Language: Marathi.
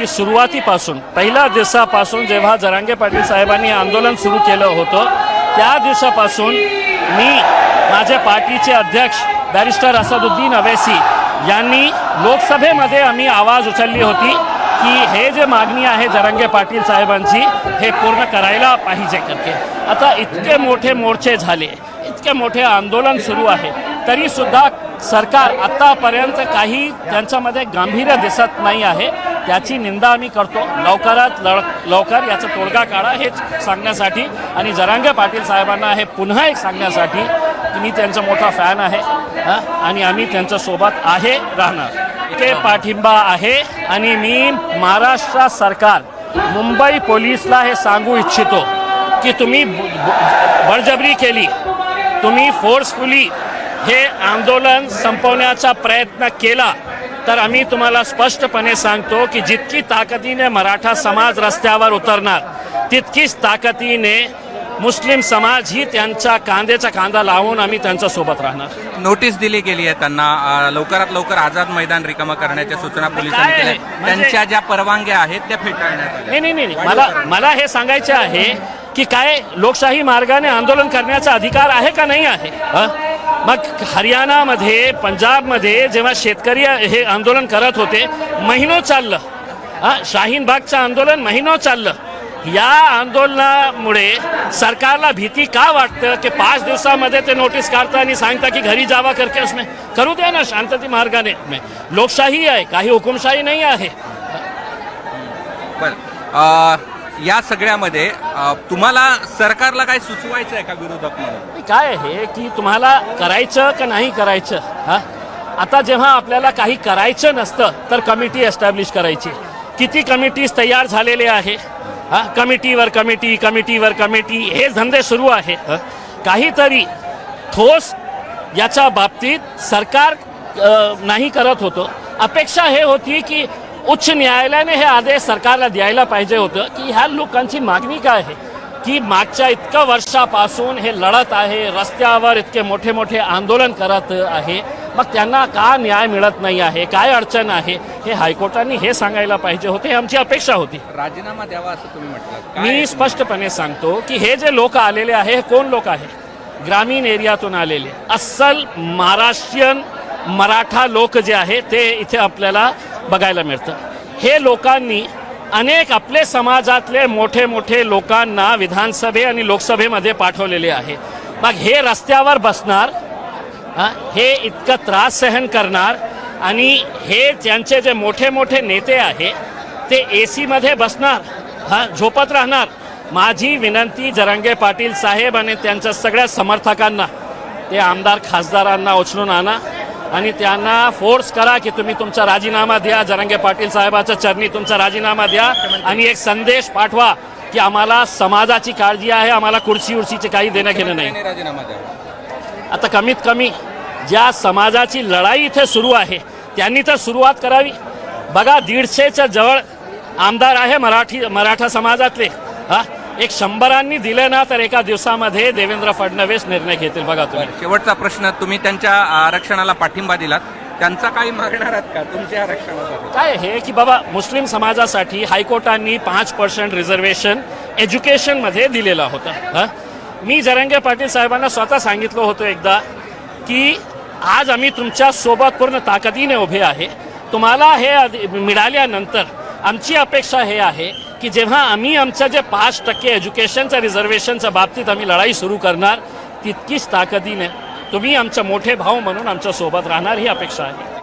की सुरुवातीपासून पहिल्या दिवसापासून जेव्हा जरांगे पाटील साहेबांनी आंदोलन सुरू केलं होतं त्या दिवसापासून मी माझ्या पार्टीचे अध्यक्ष बॅरिस्टर असदुद्दीन अवेसी यांनी लोकसभेमध्ये आम्ही आवाज उचलली होती की हे जे मागणी आहे जरांगे पाटील साहेबांची हे पूर्ण करायला पाहिजे करके. आता इतके मोठे मोर्चे झाले इतके मोठे आंदोलन सुरू आहे तरीसुद्धा सरकार आत्तापर्यंत काही त्यांच्यामध्ये गांभीर्य दिसत नाही आहे. त्याची निंदा आम्ही करतो. लवकरात लड लवकर याचा तोडगा काढा हेच सांगण्यासाठी. आणि जरांगे पाटील साहेबांना हे पुन्हा एक सांगण्यासाठी की मी त्यांचा मोठा फॅन आहे आणि आम्ही त्यांच्यासोबत आहे राहणार. ते पाठिंबा आहे. आणि मी महाराष्ट्र सरकार मुंबई पोलीसला हे सांगू इच्छितो की तुम्ही बळजबरी केली. तुम्ही फोर्सफुली हे आंदोलन संपवण्याचा प्रयत्न केला. तर आम्ही तुम्हाला स्पष्टपणे सांगतो की जितकी ताकदीने मराठा समाज रस्त्यावर उतरणार तितकीच ताकदीने मुस्लिम समाज ही त्यांच्या कांद्याचा कांदा लावून आम्ही त्यांच्यासोबत राहणार नोटीस दिली गेली आहे त्यांना लवकरात लवकर आझाद मैदान रिकामं करण्याच्या सूचना पोलिसांनी केल्या? आहेत. म्हणजे- त्यांच्या ज्या परवानग्या आहेत त्या फेटाळण्यात आल्या नाही नाही नाही मला मला हे सांगायचे आहे की काय लोकशाही मार्गाने आंदोलन करण्याचा अधिकार आहे का नाही आहे हं? मग हरियाणामध्ये पंजाबमध्ये जेव्हा शेतकरी हे आंदोलन करत होते महिनो चाललं. हां शाहीन बागचं आंदोलन महिनो चाललं. या आंदोलनामुळे सरकारला भीती का वाटतं की पाच दिवसामध्ये ते नोटीस काढता आणि सांगता की घरी जावा करके उसमें करू द्या ना शांतती मार्गाने लोकशाही आहे काही हुकुमशाही नाही आहे. या सगळ्यामध्ये तुम्हाला सरकारला काय सुचवायचं आहे का विरोधक म्हणून? काय आहे की तुम्हाला करायचं का नाही करायचं हा? आता जेव्हा आपल्याला काही करायचं नसतं तर कमिटी एस्टॅब्लिश करायची. किती कमिटीज तयार झालेले आहे हा? कमिटीवर कमिटी कमिटीवर कमिटी हे धंदे सुरू आहे हं? काहीतरी ठोस याच्या बाबतीत सरकार नाही करत होतं. अपेक्षा हे होती की उच्च न्यायालयाने हे आदेश सरकारला द्यायला पाहिजे होतं की ह्या लोकांची मागणी काय आहे? की मागच्या इतक्या वर्षापासून हे लढत आहे रस्त्यावर इतके मोठे मोठे आंदोलन करत आहे. मग त्यांना का न्याय मिळत नाही आहे? काय अडचण आहे? हे हायकोर्टाने हे सांगायला पाहिजे होते ही आमची अपेक्षा होती. राजीनामा द्यावा असं तुम्ही म्हटलं मी स्पष्टपणे सांगतो की हे जे लोक आलेले आहे हे कोण लोक आहे? ग्रामीण एरियातून आलेले. अस्सल महाराष्ट्रीयन मराठा लोक जे आहे ते इथे आपल्याला बघायला मिळतं. हे लोकांनी अनेक आपले समाजातले मोठे मोठे लोकांना विधानसभे आणि लोकसभेमध्ये पाठवलेले आहे. मग हे रस्त्यावर बसणार हे इतकं त्रास सहन करणार आणि हे त्यांचे जे मोठे मोठे नेते आहे ते ए सीमध्ये बसणार हां झोपत राहणार. माझी विनंती जरांगे पाटील साहेब आणि त्यांच्या सगळ्या समर्थकांना ते आमदार खासदारांना उचलून आणा. आणि त्यांना फोर्स करा की तुम्ही तुमचा राजीनामा द्या. जरांगे पाटील साहेबाच्या चरणी तुमचा राजीनामा द्या. आणि एक संदेश पाठवा की आम्हाला समाजाची काळजी आहे आम्हाला कुर्सी उर्सीचे काही देणं घेणं नाही. आता कमीत कमी ज्या समाजाची लढाई इथे सुरू आहे त्यांनी तर सुरुवात करावी. बघा दीडशेच्या जवळ आमदार आहे मराठी मराठा समाजातले. हा? एक शंभरांनी दिले ना तर एका दिवसामध्ये देवेंद्र फडणवीस निर्णय घेतील. बघा तुम्ही. शेवटचा प्रश्न तुम्ही त्यांच्या आरक्षणाला पाठिंबा दिलात. त्यांचा काही मागणार आहात का? तुमच्या आरक्षणासाठी काय आहे की बाबा मुस्लिम समाजासाठी हायकोर्टांनी पाच पर्सेंट रिझर्वेशन एज्युकेशनमध्ये दिलेला होता. हा? मी जरंगे पाटील साहेबांना स्वतः सांगितलं होतं एकदा की आज आम्ही तुमच्यासोबत पूर्ण ताकदीने उभे आहे. तुम्हाला हे मिळाल्यानंतर आमची अपेक्षा हे आहे की जेव्हा आम्ही आमचं जे पाच टक्के एज्युकेशनच्या रिझर्वेशनच्या बाबतीत आम्ही लढाई सुरू करणार तितकीच ताकदीने तुम्ही आमचे मोठे भाऊ म्हणून आमच्यासोबत राहणार ही अपेक्षा आहे.